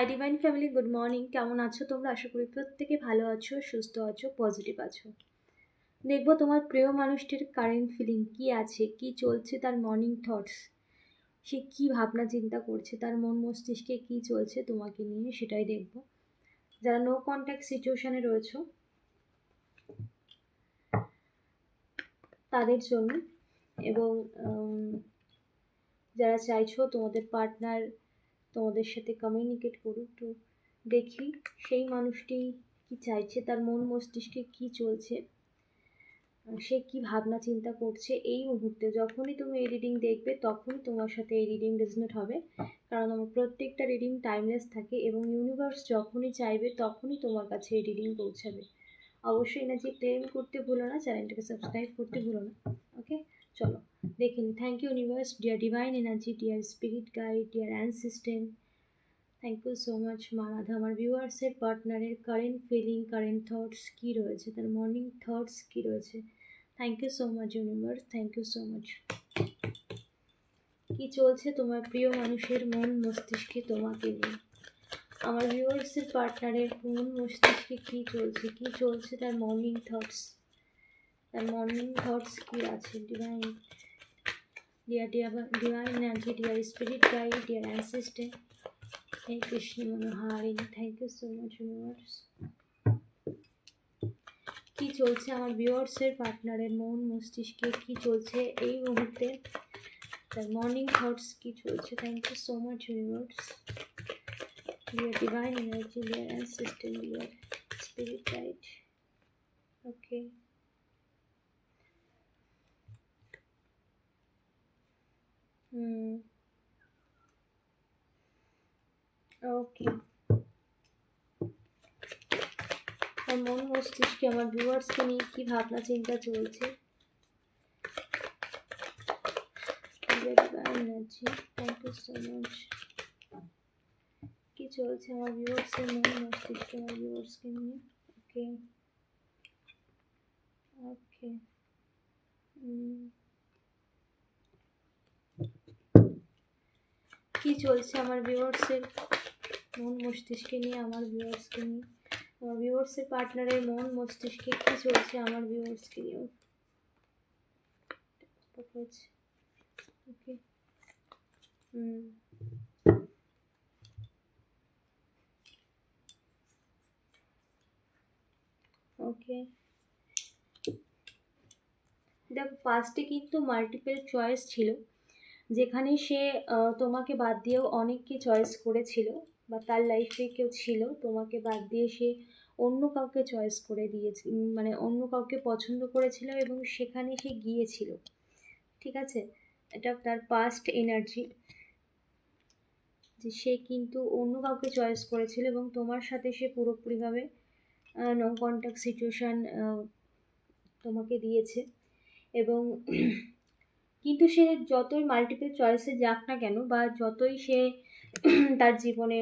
Hi divine family good morning কেমন আছো তোমরা? আশা করি প্রত্যেকে ভালো আছো, সুস্থ আছো পজিটিভ আছো। দেখব তোমার প্রিয় মানুষটির কারেন্ট ফিলিং কি আছে, কি চলছে তার মর্নিং থটস সে কি ভাবনা চিন্তা করছে, তার মন মস্তিষ্কে কি চলছে তোমাকে নিয়ে সেটাই দেখব। যারা নো কন্ট্যাক্ট সিচুয়েশানে রয়েছো, তাদের জন্য এবং যারা চাইছো তোমাদের পার্টনার তোমাদের সাথে কমিউনিকেট করুক তো দেখি সেই মানুষটি কি চাইছে তার মন মস্তিষ্কে কি চলছে সে কি ভাবনা চিন্তা করছে এই মুহূর্তে। যখনই তুমি এই রিডিং দেখবে তখনই তোমার সাথে এই রিডিং রেজনেট হবে। কারণ আমার প্রত্যেকটা রিডিং টাইমলেস থাকে এবং ইউনিভার্স যখনই চাইবে তখনই তোমার কাছে এই রিডিং পৌঁছাবে। অবশ্যই এনার্জি ক্লেম করতে ভুলো না চ্যানেলটাকে সাবস্ক্রাইব করতে ভুলো না ওকে চলো। দেখে নিই thank you universe dear divine energy dear spirit guide dear assistant thank you so much মা রাধা। আমার ভিউয়ার্সের পার্টনারের কারেন্ট ফিলিং কারেন্ট থটস কী রয়েছে? তার মর্নিং থটস কী রয়েছে? Thank you so much universe thank you so much কী চলছে তোমার প্রিয় মানুষের মন মস্তিষ্কে তোমাকে নিয়ে? আমার ভিউয়ার্সের পার্টনারের মন মস্তিষ্কে কী চলছে? কী চলছে তার মর্নিং থটস তার মর্নিং থটস কী আছে divine dear dear divine energy dear spirit guide dear assistant hey Krishna মনোহারিণী thank you so much universe কী চলছে আমার ভিউয়ার্সের পার্টনারের মন, মস্তিষ্কে? কী চলছে এই মুহূর্তে? তার মর্নিং থটস কী চলছে? Thank you so much universe dear divine energy dear assistant dear spirit guide okay hmm আমার মন মস্তিষ্কে আমার ভিউয়ার্সকে নিয়ে কী ভাবনা চিন্তা চলছে? Energy thank you so much কী চলছে আমার ভিউয়ার্সের মন মস্তিষ্কে আমার ভিউয়ার্সকে নিয়ে? ওকে ওকে কী চলছে আমার ভিউয়ার্সের মন মস্তিষ্কে নিয়ে, আমার ভিউয়ার্সকে নিয়ে। আমার ভিউয়ার্সের পার্টনারের মন মস্তিষ্কে কী চলছে, আমার ভিউয়ার্সকে নিয়ে ওকে ওকে দেখো ফার্স্টে কিন্তু মাল্টিপল চয়েস ছিল। যেখানে সে তোমাকে বাদ দিয়েও অনেককে চয়েস করেছিল। বা তার লাইফে কেউ ছিল, তোমাকে বাদ দিয়ে সে অন্য কাউকে চয়েস করে দিয়েছে মানে অন্য কাউকে পছন্দ করেছিল এবং সেখানে সে গিয়েছিল। ঠিক আছে? এটা তার পাস্ট এনার্জি যে সে কিন্তু অন্য কাউকে চয়েস করেছিল এবং তোমার সাথে সে পুরোপুরিভাবে নো কন্ট্যাক্ট সিচুয়েশান তোমাকে দিয়েছে। এবং কিন্তু সে যতই মাল্টিপল চয়েসে যাক না কেন বা যতই সে তার জীবনে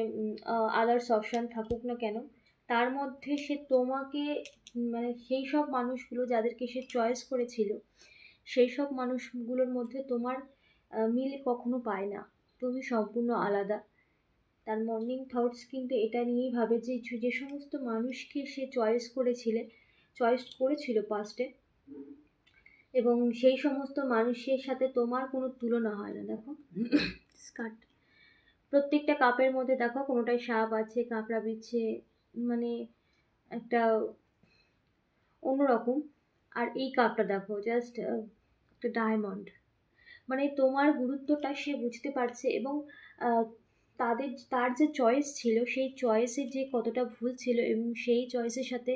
আদার্স অপশান থাকুক না কেন, তার মধ্যে সে তোমাকে মানে সেই সব মানুষগুলো যাদেরকে সে চয়েস করেছিল, সেই সব মানুষগুলোর মধ্যে তোমার মিল কখনো পায় না। তুমি সম্পূর্ণ আলাদা। তার মর্নিং থটস কিন্তু এটা নিয়েই ভাবে যে যে সমস্ত মানুষকে সে চয়েস করেছিলে চয়েস করেছিল পাস্টে এবং সেই সমস্ত মানুষের সাথে তোমার কোনো তুলনা হয় না। দেখো, স্কার্ট। প্রত্যেকটা কাপের মধ্যে দেখো কোনোটায় সাপ আছে, কাঁকড়া বিচ্ছে মানে একটা অন্যরকম। আর এই কাপটা দেখো জাস্ট একটা ডায়মন্ড মানে তোমার গুরুত্বটা সে বুঝতে পারছে এবং তাদের, তার যে চয়েস ছিল, সেই চয়েসের যে কতটা ভুল ছিল এবং সেই চয়েসের সাথে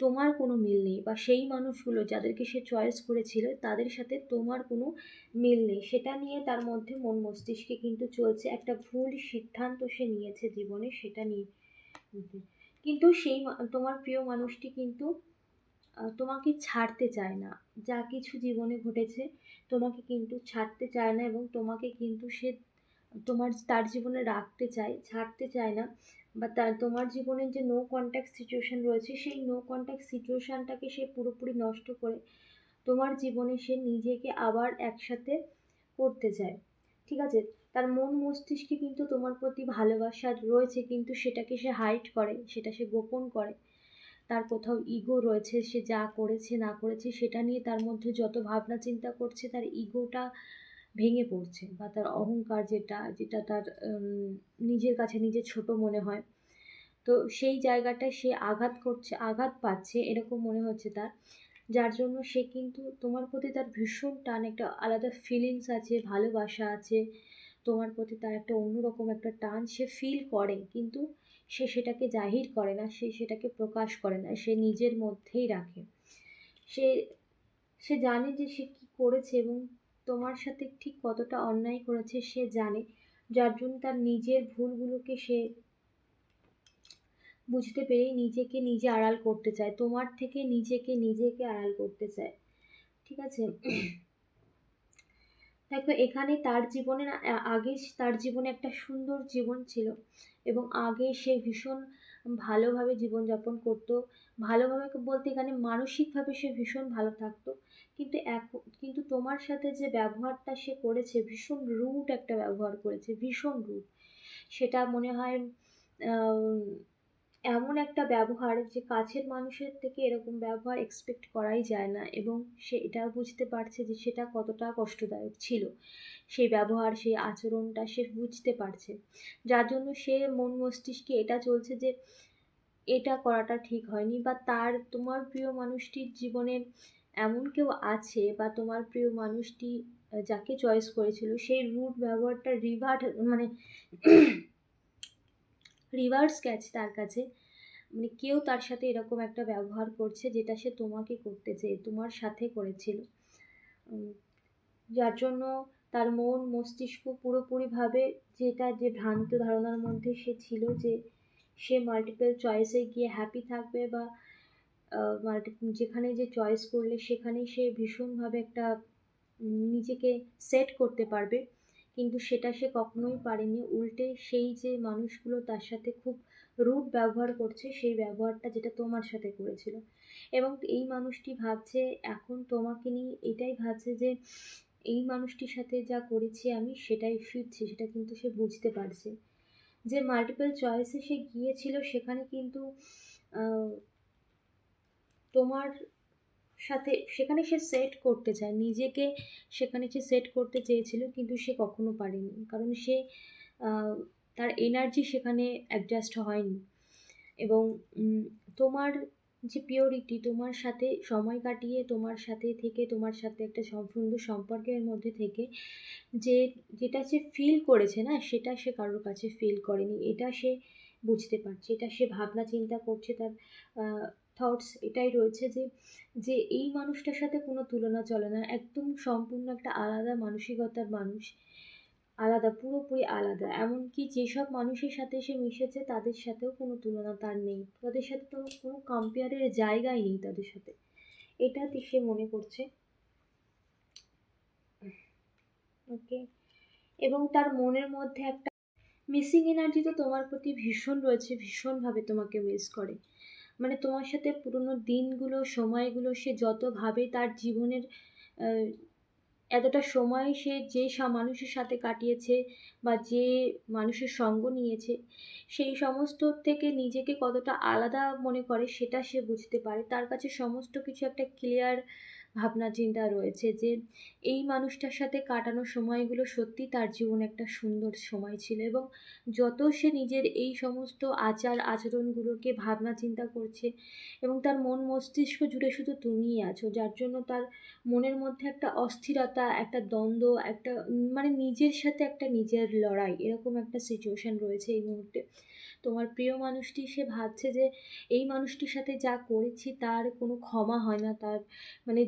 তোমার কোনো মিল নেই বা সেই মানুষগুলো যাদেরকে সে চয়েস করেছিল, তাদের সাথে তোমার কোনো মিল নেই। সেটা নিয়ে তার মধ্যে মন মস্তিষ্কে কিন্তু চলছে একটা ভুল সিদ্ধান্ত সে নিয়েছে জীবনে, সেটা নিয়ে। কিন্তু সেই তোমার প্রিয় মানুষটি কিন্তু তোমাকে ছাড়তে চায় না। যা কিছু জীবনে ঘটেছে, তোমাকে কিন্তু ছাড়তে চায় না এবং তোমাকে কিন্তু সে, তোমার, তার জীবনে রাখতে চায়, ছাড়তে চায় না। বা তার, তোমার জীবনের যে নো কন্ট্যাক্ট সিচুয়েশান রয়েছে, সেই নো কন্ট্যাক্ট সিচুয়েশানটাকে সে পুরোপুরি নষ্ট করে তোমার জীবনে সে নিজেকে আবার একসাথে করতে চায়। ঠিক আছে? তার মন মস্তিষ্কে কিন্তু তোমার প্রতি ভালোবাসা রয়েছে, কিন্তু সেটাকে সে হাইড করে, সেটা সে গোপন করে। তার কোথাও ইগো রয়েছে, সে যা করেছে, না করেছে, সেটা নিয়ে তার মধ্যে যত ভাবনা চিন্তা করছে, তার ইগোটা ভেঙে পড়ছে বা তার অহংকার যেটা যেটা তার নিজের কাছে নিজে ছোট মনে হয়। তো সেই জায়গাটায় সে আঘাত করছে, আঘাত পাচ্ছে এরকম মনে হচ্ছে তার। যার জন্য সে কিন্তু তোমার প্রতি তার ভীষণ টান, একটা আলাদা ফিলিংস আছে, ভালোবাসা আছে, তোমার প্রতি তার একটা অন্যরকম একটা টান সে ফিল করে। কিন্তু সে সেটাকে জাহির করে না, সে সেটাকে প্রকাশ করে না, সে নিজের মধ্যেই রাখে। সে সে জানে যে সে কী করেছে এবং তোমার সাথে ঠিক কতটা অন্যায় করেছে সে জানে। যার জন্য তার নিজের ভুলগুলোকে সে বুঝতে পেরেই নিজেকে নিজে আড়াল করতে চায়। তোমার থেকে নিজেকে নিজেকে আড়াল করতে চায়। ঠিক আছে? দেখো, এখানে তার জীবনের আগে তার জীবনে একটা সুন্দর জীবন ছিল এবং আগে সে ভীষণ ভালোভাবে জীবনযাপন করতো। ভালোভাবে বলতে এখানে মানসিকভাবে সে ভীষণ ভালো থাকতো। কিন্তু কিন্তু তোমার সাথে যে ব্যবহারটা সে করেছে, ভীষণ রুট একটা ব্যবহার করেছে, ভীষণ রুট সেটা মনে হয় এমন একটা ব্যবহার যে কাছের মানুষের থেকে এরকম ব্যবহার এক্সপেক্ট করাই যায় না এবং সে এটাও বুঝতে পারছে যে সেটা কতটা কষ্টদায়ক ছিল। সেই ব্যবহার, সেই আচরণটা সে বুঝতে পারছে। যার জন্য সে মন মস্তিষ্কে এটা চলছে যে এটা করাটা ঠিক হয়নি বা তার, তোমার প্রিয় মানুষটির জীবনে এমন কেউ আছে বা তোমার প্রিয় মানুষটি যাকে চয়েস করেছিল, সেই রুট ব্যবহারটা রিভার্ট মানে রিভার্স গেছে তার কাছে। মানে কেউ তার সাথে এরকম একটা ব্যবহার করছে যেটা সে তোমাকে করতে চেয়ে তোমার সাথে করেছিল। যার জন্য তার মন, মস্তিষ্ক পুরোপুরিভাবে যেটা যে ভ্রান্ত ধারণার মধ্যে সে ছিল যে, সে মাল্টিপল চয়েসে গিয়ে হ্যাপি থাকবে বা মাল্টি যেখানে যে চয়েস করলে সেখানে সে ভীষণভাবে একটা নিজেকে সেট করতে পারবে। কিন্তু সেটা সে কখনোই পারেনি। উল্টে সেই যে মানুষগুলো তার সাথে খুব রুট ব্যবহার করছে, সেই ব্যবহারটা যেটা তোমার সাথে করেছিল। এবং এই মানুষটি ভাবছে, এখন তোমাকে নিয়ে এটাই ভাবছে যে, এই মানুষটির সাথে যা করেছি আমি, সেটাই ফিরছি, সেটা কিন্তু সে বুঝতে পারছে। যে মাল্টিপল চয়েসে সে গিয়েছিল, সেখানে কিন্তু তোমার সাথে সেখানে সে সেট করতে চায়। নিজেকে সেখানে সে সেট করতে চেয়েছিল, কিন্তু সে কখনো পারেনি। কারণ সে তার এনার্জি সেখানে অ্যাডজাস্ট হয়নি। এবং তোমার যে পিওরিটি তোমার সাথে সময় কাটিয়ে, তোমার সাথে থেকে, তোমার সাথে একটা সুন্দর সম্পর্কের মধ্যে থেকে যে, যেটা সে ফিল করেছে না, সেটা সে কারোর কাছে ফিল করেনি। এটা সে বুঝতে পারছে, এটা সে ভাবনা চিন্তা করছে, তার থটস এটাই রয়েছে যে যে এই মানুষটার সাথে কোনো তুলনা চলে না। একদম সম্পূর্ণ একটা আলাদা মানসিকতার মানুষ। আলাদা, পুরোপুরি আলাদা। এমনকি যেসব মানুষের সাথে সে মিশেছে, তাদের সাথেও কোনো তুলনা তার নেই। তাদের সাথে তো কোনো কম্পেয়ারের জায়গাই নেই তাদের সাথে। এটা সে মনে করছে। ওকে এবং তার মনের মধ্যে একটা মিসিং এনার্জি তো তোমার প্রতি ভীষণ রয়েছে, ভীষণভাবে তোমাকে মিস করে। মানে তোমার সাথে পুরনো দিনগুলো, সময়গুলো সে যতভাবে তার জীবনের এতটা সময় সে যে মানুষের সাথে কাটিয়েছে বা যে মানুষের সঙ্গ নিয়েছে, সেই সমস্ত থেকে নিজেকে কতটা আলাদা মনে করে সেটা সে বুঝতে পারে। তার কাছে সমস্ত কিছু একটা ক্লিয়ার ভাবনা, চিন্তা রয়েছে যে এই মানুষটার সাথে কাটানো সময়গুলো সত্যি তার জীবনে একটা সুন্দর সময় ছিল এবং যত সে নিজের এই সমস্ত আচার আচরণগুলোকে ভাবনা, চিন্তা করছে এবং তার মন মস্তিষ্ক জুড়ে শুধু তুমিই আছো, যার জন্য তার মনের মধ্যে একটা অস্থিরতা, একটা দ্বন্দ্ব, একটা মানে নিজের সাথে একটা নিজের লড়াই এরকম একটা সিচুয়েশান রয়েছে এই মুহূর্তে। তোমার প্রিয় মানুষটি সে ভাবছে যে এই মানুষটির সাথে যা করেছি তার কোনো ক্ষমা হয় না, তার মানে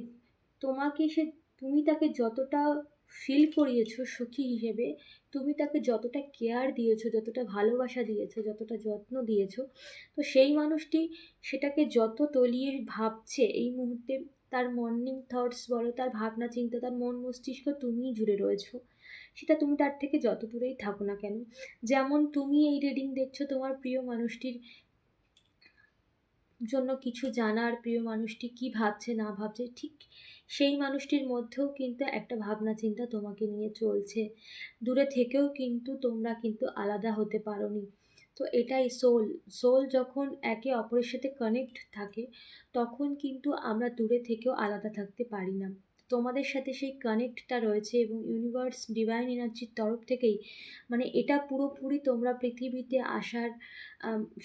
তোমাকে সে, তুমি তাকে যতটা ফিল করিয়েছো সুখী হিসেবে, তুমি তাকে যতটা কেয়ার দিয়েছ, যতটা ভালোবাসা দিয়েছ, যতটা যত্ন দিয়েছ, তো সেই মানুষটি সেটাকে যত তলিয়ে ভাবছে এই মুহূর্তে তার মর্নিং থটস বলো, তার ভাবনা চিন্তা, তার মন মস্তিষ্ক তুমিই জুড়ে রয়েছো। সেটা তুমি তার থেকে যত দূরেই থাকো না কেন। যেমন তুমি এই রিডিং দেখছ, তোমার প্রিয় মানুষটির জন্য কিছু জানার প্রিয় মানুষটি কি ভাবছে, না ভাবছে, ঠিক সেই মানুষটির মধ্যেও কিন্তু একটা ভাবনা চিন্তা তোমাকে নিয়ে চলছে। দূরে থেকেও কিন্তু তোমরা কিন্তু আলাদা হতে পারোনি। তো এটাই সোল সোল যখন একে অপরের সাথে কানেক্ট থাকে, তখন কিন্তু আমরা দূরে থেকেও আলাদা থাকতে পারি না। তোমাদের সাথে সেই কানেক্টটা রয়েছে এবং ইউনিভার্স ডিভাইন এনার্জির তরফ থেকেই মানে এটা পুরোপুরি তোমরা পৃথিবীতে আসার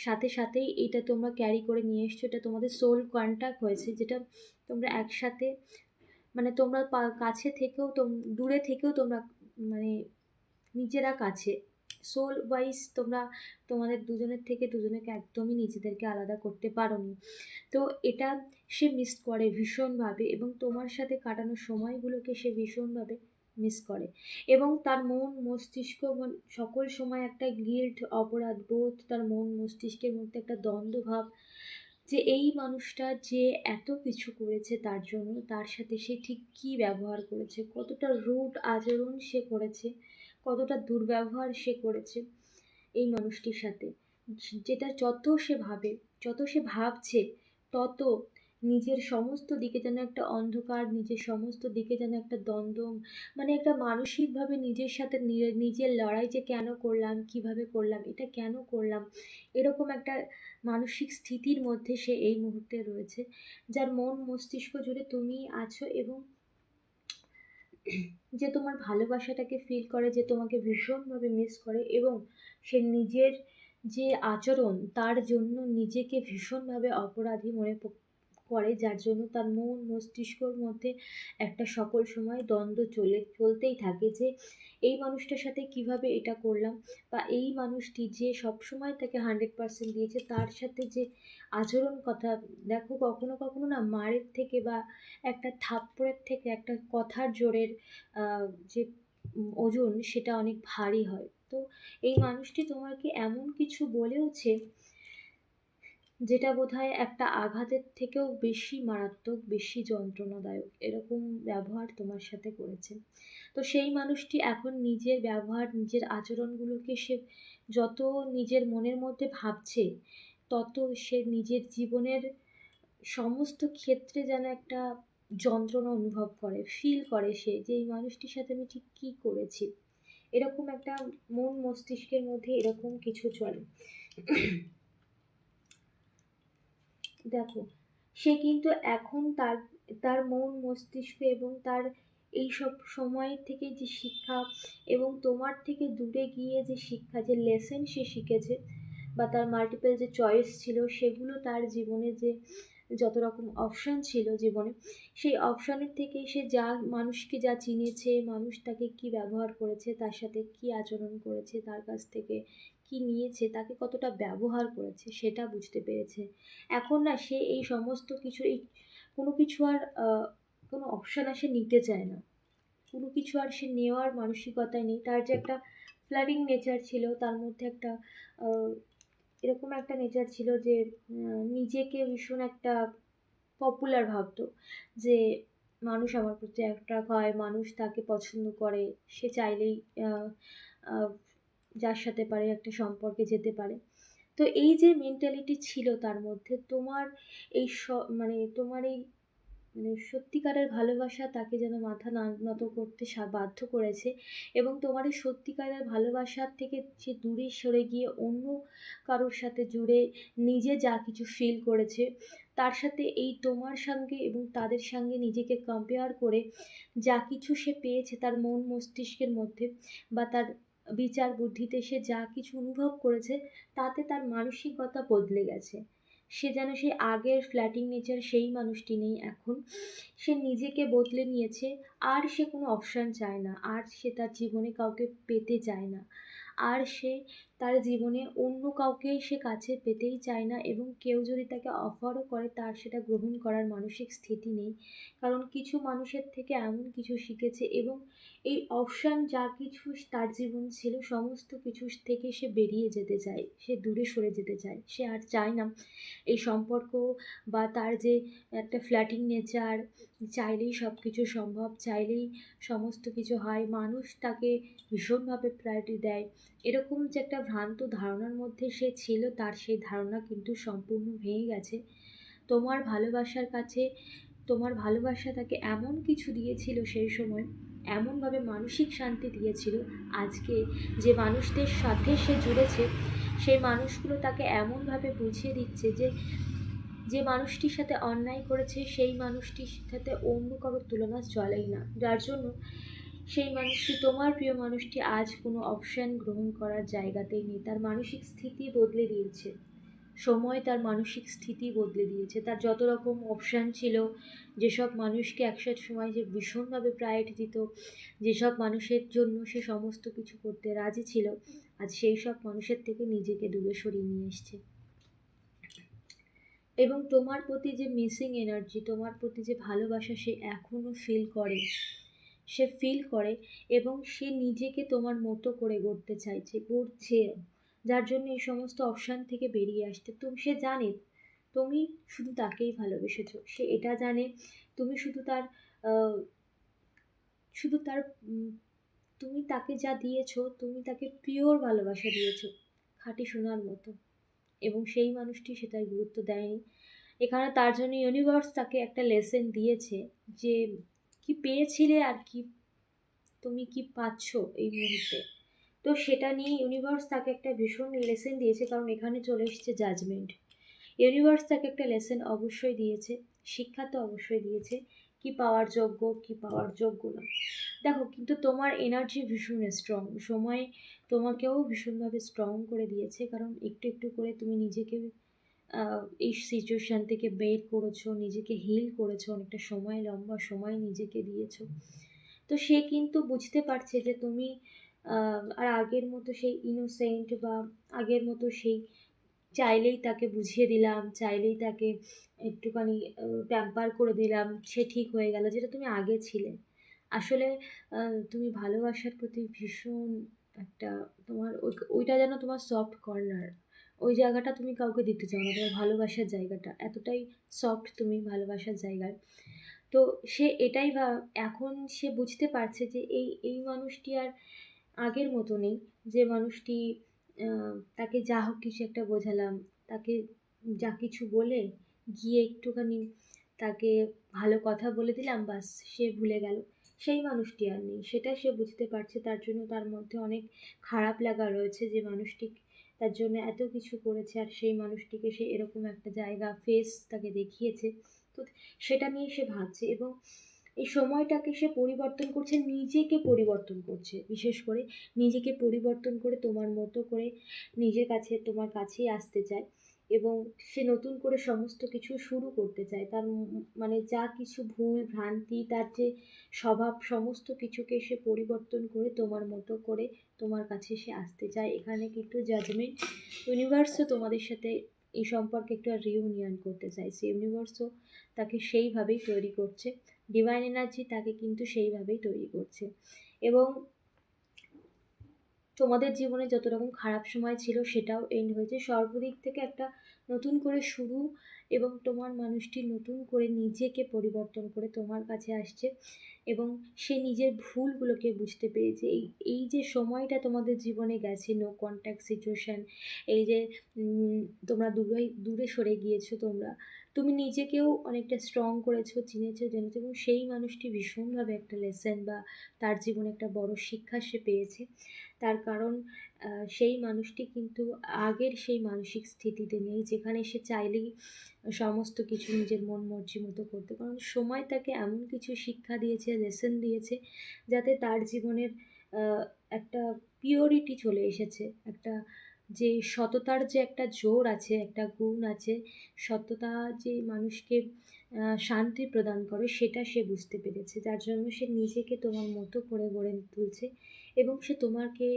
সাথে সাথেই এটা তোমরা ক্যারি করে নিয়ে এসছো। এটা তোমাদের সোল কন্ট্যাক্ট হয়েছে, যেটা তোমরা একসাথে মানে তোমরা কাছে থেকেও দূরে থেকেও তোমরা মানে নিজেরা কাছে। সোল ওয়াইজ তোমরা তোমাদের দুজনের থেকে দুজনেকে একদমই নিজেদেরকে আলাদা করতে পারোনি। তো এটা সে মিস করে ভীষণভাবে এবং তোমার সাথে কাটানো সময়গুলোকে সে ভীষণভাবে মিস করে। এবং তার মন, মস্তিষ্ক সকল সময় একটা গিল্ট অপরাধ বোধ, তার মন, মস্তিষ্কের মধ্যে একটা দ্বন্দ্বভাব যে এই মানুষটা যে এত কিছু করেছে তার জন্য, তার সাথে সে ঠিক কী ব্যবহার করেছে, কতটা রুট আচরণ সে করেছে কতটা দুর্ব্যবহার সে করেছে এই মানুষটির সাথে। যেটা যত সে ভাবে, যত সে ভাবছে, তত নিজের সমস্ত দিকে যেন একটা অন্ধকার, নিজের সমস্ত দিকে যেন একটা দ্বন্দ্ব মানে একটা মানসিকভাবে নিজের সাথে নিজের লড়াই যে কেন করলাম, কীভাবে করলাম, এটা কেন করলাম, এরকম একটা মানসিক স্থিতির মধ্যে সে এই মুহূর্তে রয়েছে। যার মন মস্তিষ্ক জুড়ে তুমি আছো এবং যে তোমার ভালোবাসাটাকে ফিল করে, যে তোমাকে ভীষণভাবে মিস করে এবং সে নিজের যে আচরণ, তার জন্য নিজেকে ভীষণভাবে অপরাধী মনে করে যার জন্য তার মন মস্তিষ্কর মধ্যে একটা সকল সময় দ্বন্দ্ব চলে, চলতেই থাকে যে এই মানুষটার সাথে কীভাবে এটা করলাম বা এই মানুষটি যে সবসময় তাকে হান্ড্রেড পার্সেন্ট দিয়েছে, তার সাথে যে আচরণ কথা, দেখো কখনো কখনো না মারের থেকে বা একটা থাপ্পড়ের থেকে একটা কথার জোরের যে ওজন সেটা অনেক ভারী হয়। তো এই মানুষটি তোমাকে এমন কিছু বলেওছে যেটা বোধহয় একটা আঘাতের থেকেও বেশি মারাত্মক, বেশি যন্ত্রণাদায়ক। এরকম ব্যবহার তোমার সাথে করেছে। তো সেই মানুষটি এখন নিজের ব্যবহার, নিজের আচরণগুলোকে সে যত নিজের মনের মধ্যে ভাবছে, তত সে নিজের জীবনের সমস্ত ক্ষেত্রে যেন একটা যন্ত্রণা অনুভব করে ফিল করে সে যে, এই মানুষটির সাথে আমি ঠিক কী করেছি? এরকম একটা মন মস্তিষ্কের মধ্যে এরকম কিছু চলে। দেখো, সে কিন্তু এখন তার তার মন, মস্তিষ্ক এবং তার এই সব সময় থেকে যে শিক্ষা এবং তোমার থেকে দূরে গিয়ে যে শিক্ষা, যে লেসেন সে শিখেছে বা তার মাল্টিপল যে চয়েস ছিল, সেগুলো তার জীবনে যে যত রকম অপশান ছিল জীবনে, সেই অপশানের থেকে সে যা মানুষকে যা চিনেছে, মানুষ তাকে কি ব্যবহার করেছে, তার সাথে কি আচরণ করেছে, তার কাছ থেকে কি নিয়েছে, তাকে কতটা ব্যবহার করেছে, সেটা বুঝতে পেরেছে। এখন না সে এই সমস্ত কিছু, এই কোনো কিছু আর কোনো অপশান আর সে নিতে চায় না। কোনো কিছু আর সে নেওয়ার মানসিকতায় নেই। তার যে একটা ফ্লাডিং নেচার ছিল, তার মধ্যে একটা এরকম একটা নেচার ছিল যে নিজেকে ভীষণ একটা পপুলার ভাবতো যে, মানুষ আমার প্রতি অ্যাট্রাক্ট হয়, মানুষ তাকে পছন্দ করে, সে চাইলেই যার সাথে পারে, একটা সম্পর্কে যেতে পারে। তো এই যে মেন্টালিটি ছিল তার মধ্যে, তোমার এই স মানে তোমার এই মানে সত্যিকারের ভালোবাসা তাকে যেন মাথা নত করতে বাধ্য করেছে এবং তোমার এই সত্যিকারের ভালোবাসার থেকে সে দূরে সরে গিয়ে অন্য কারোর সাথে জুড়ে নিজে যা কিছু ফিল করেছে, তার সাথে এই তোমার সঙ্গে এবং তাদের সঙ্গে নিজেকে কম্পেয়ার করে যা কিছু সে পেয়েছে তার মন মস্তিষ্কের মধ্যে বা তার বিচার বুদ্ধিতে সে যা কিছু অনুভব করেছে, তাতে তার মানসিকতা বদলে গেছে। সে যেন সেই আগের ফ্ল্যাটিং নেচার সেই মানুষটি নেই এখন। সে নিজেকে বদলে নিয়েছে, আর সে কোনো অপশান চায় না, আর সে তার জীবনে কাউকে পেতে চায় না। আর সে তার জীবনে অন্য কাউকে সে কাছে পেতেই চায় না এবং কেউ যদি তাকে অফারও করে, তার সেটা গ্রহণ করার মানসিক স্থিতি নেই। কারণ কিছু মানুষের থেকে এমন কিছু শিখেছে এবং এই অপশান যা কিছু তার জীবন ছিল, সমস্ত কিছু থেকে সে বেরিয়ে যেতে চায়, সে দূরে সরে যেতে চায়। সে আর চায় না। এই সম্পর্ক বা তার যে একটা ফ্ল্যাটিং নেচার চাইলেই সব কিছু সম্ভব, চাইলেই সমস্ত কিছু হয়, মানুষ তাকে ভীষণভাবে প্রায়োরিটি দেয়। এরকম যে একটা ভ্রান্ত ধারণার মধ্যে সে ছিল, তার সেই ধারণা কিন্তু সম্পূর্ণ ভেঙে গেছে। তোমার ভালোবাসার কাছে, তোমার ভালোবাসা তাকে এমন কিছু দিয়েছিল সেই সময়, এমনভাবে মানসিক শান্তি দিয়েছিল আজকে যে মানুষদের সাথে সে জুড়েছে, সেই মানুষগুলো তাকে এমনভাবে বুঝিয়ে দিচ্ছে যে যে মানুষটির সাথে অন্যায় করেছে, সেই মানুষটির সাথে অন্য কারোর তুলনা চলেই না। যার জন্য সেই মানুষটি, তোমার প্রিয় মানুষটি আজ কোনো অপশান গ্রহণ করার জায়গাতেই নেই। তার মানসিক স্থিতি বদলে দিয়েছে। সময় তার মানসিক স্থিতি বদলে দিয়েছে। তার যত রকম অপশান ছিল, যেসব মানুষকে একসাথে সময় যে ভীষণভাবে প্রায়োরিটি দিত, যেসব মানুষের জন্য সে সমস্ত কিছু করতে রাজি ছিল, আজ সেই সব মানুষের থেকে নিজেকে দূরে সরিয়ে নিয়ে এসছে। এবং তোমার প্রতি যে মিসিং এনার্জি তোমার প্রতি যে ভালোবাসা সে এখনও ফিল করে সে ফিল করে এবং সে নিজেকে তোমার মতো করে গড়তে চাইছে, গড়ছে যার জন্য এই সমস্ত অপশান থেকে বেরিয়ে আসতে তুমি সে জানে, তুমি শুধু তাকেই ভালোবেসেছো। সে এটা জানে, তুমি শুধু তার শুধু তার তুমি তাকে যা দিয়েছ, তুমি তাকে পিওর ভালোবাসা দিয়েছ, খাঁটি সোনার মতো। এবং সেই মানুষটি সেটার গুরুত্ব দেয়নি। এখানে তার জন্য ইউনিভার্স তাকে একটা লেসেন দিয়েছে যে কি পেয়েছিলে আর কি তুমি কি পাচ্ছ এই মুহূর্তে? তো সেটা নিয়ে ইউনিভার্স তাকে একটা ভীষণ লেসেন দিয়েছে, কারণ এখানে চলে এসেছে জাজমেন্ট ইউনিভার্স তাকে একটা লেসেন অবশ্যই দিয়েছে, শিক্ষা তো অবশ্যই দিয়েছে, কি পাওয়ার যোগ্য, কি পাওয়ার যোগ্য না। দেখো, কিন্তু তোমার এনার্জি ভীষণ স্ট্রং সময় তোমাকেও ভীষণভাবে স্ট্রং করে দিয়েছে, কারণ একটু একটু করে তুমি নিজেকে এই সিচুয়েশান থেকে বের করেছ, নিজেকে হিল করেছ, অনেকটা সময় লম্বা সময় নিজেকে দিয়েছ। তো সে কিন্তু বুঝতে পারছে যে তুমি আর আগের মতো সেই ইনোসেন্ট বা আগের মতো সেই চাইলেই তাকে বুঝিয়ে দিলাম, চাইলেই তাকে একটুখানি প্যাম্পার করে দিলাম, সে ঠিক হয়ে গেল, যেটা তুমি আগে ছিলে। আসলে তুমি ভালোবাসার প্রতি ভীষণ একটা তোমার ওইটা যেন তোমার সফট কর্নার ওই জায়গাটা তুমি কাউকে দিতে চাও না, তোমার ভালোবাসার জায়গাটা। এতটাই সফট তুমি ভালোবাসার জায়গায়। তো সে এটাই এখন সে বুঝতে পারছে যে এই এই মানুষটি আর আগের মতো নেই। যে মানুষটি তাকে যা হোক কিছু একটা বোঝালাম, তাকে যা কিছু বলে গিয়ে একটুখানি তাকে ভালো কথা বলে দিলাম, বাস সে ভুলে গেল। সেই মানুষটি আর নেই। সেটা সে বুঝতে পারছে, তার জন্য তার মধ্যে অনেক খারাপ লাগা রয়েছে যে মানুষটি তার জন্য এত কিছু করেছে আর সেই মানুষটিকে সে এরকম একটা জায়গা ফেস তাকে দেখিয়েছে। তো সেটা নিয়ে সে ভাবছে এবং এই সময়টাকে সে পরিবর্তন করছে, নিজেকে পরিবর্তন করছে। বিশেষ করে নিজেকে পরিবর্তন করে তোমার মতো করে নিজের কাছে, তোমার কাছেই আসতে চায় এবং সে নতুন করে সমস্ত কিছু শুরু করতে চায়। তার মানে যা কিছু ভুল, ভ্রান্তি, তার যে স্বভাব, সমস্ত কিছুকে সে পরিবর্তন করে তোমার মতো করে তোমার কাছে সে আসতে চায়। এখানে কিন্তু জাজমেন্ট ইউনিভার্সও তোমাদের সাথে এই সম্পর্কে একটু রিউনিয়ন করতে চাইছে। ইউনিভার্সও তাকে সেইভাবেই তৈরি করছে। ডিভাইন এনার্জি তাকে কিন্তু সেইভাবেই তৈরি করছে। এবং তোমাদের জীবনে যত রকম খারাপ সময় ছিল সেটাও এন্ড হয়েছে। সর্বদিক থেকে একটা নতুন করে শুরু এবং তোমার মানুষটি নতুন করে নিজেকে পরিবর্তন করে তোমার কাছে আসছে এবং সে নিজের ভুলগুলোকে বুঝতে পেরেছে। এই এই যে সময়টা তোমাদের জীবনে গেছে নো কন্ট্যাক্ট সিচুয়েশান এই যে তোমরা দূরে দূরে সরে গিয়েছো তোমরা তুমি নিজেকেও অনেকটা স্ট্রং করেছ, চিনেছো, জেনেছো এবং সেই মানুষটি ভীষণভাবে একটা লেসেন বা তার জীবনে একটা বড় শিক্ষা সে পেয়েছে। তার কারণ সেই মানুষটি কিন্তু আগের সেই মানসিক স্থিতিতে নেই, যেখানে সে চাইলেই সমস্ত কিছু নিজের মন মর্জি মতো করতে। কারণ সময় তাকে এমন কিছু শিক্ষা দিয়েছে লেসন দিয়েছে, যাতে তার জীবনের একটা পিওরিটি চলে এসেছে, একটা যে সততার যে একটা জোর আছে, একটা গুণ আছে, সততা যে মানুষকে শান্তি প্রদান করে সেটা সে বুঝতে পেরেছে। যার জন্য সে নিজেকে তোমার মতো করে গড়ে তুলছে এবং সে তোমাকে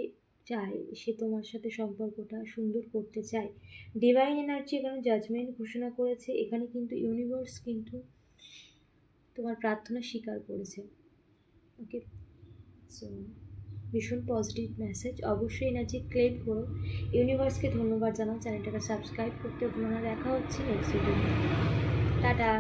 চায়, সে তোমার সাথে সম্পর্কটা সুন্দর করতে চায়। ডিভাইন এনার্জি এখানে জাজমেন্ট ঘোষণা করেছে। এখানে কিন্তু ইউনিভার্স কিন্তু তোমার প্রার্থনা স্বীকার করেছে। ওকে সো ভীষণ পজিটিভ মেসেজ অবশ্যই এনার্জি ক্লেম করো। ইউনিভার্সকে ধন্যবাদ জানাও। চ্যানেলটাকে সাবস্ক্রাইব করতে ভুলো দেখা হচ্ছে নেক্সট ভিডিও টাটা।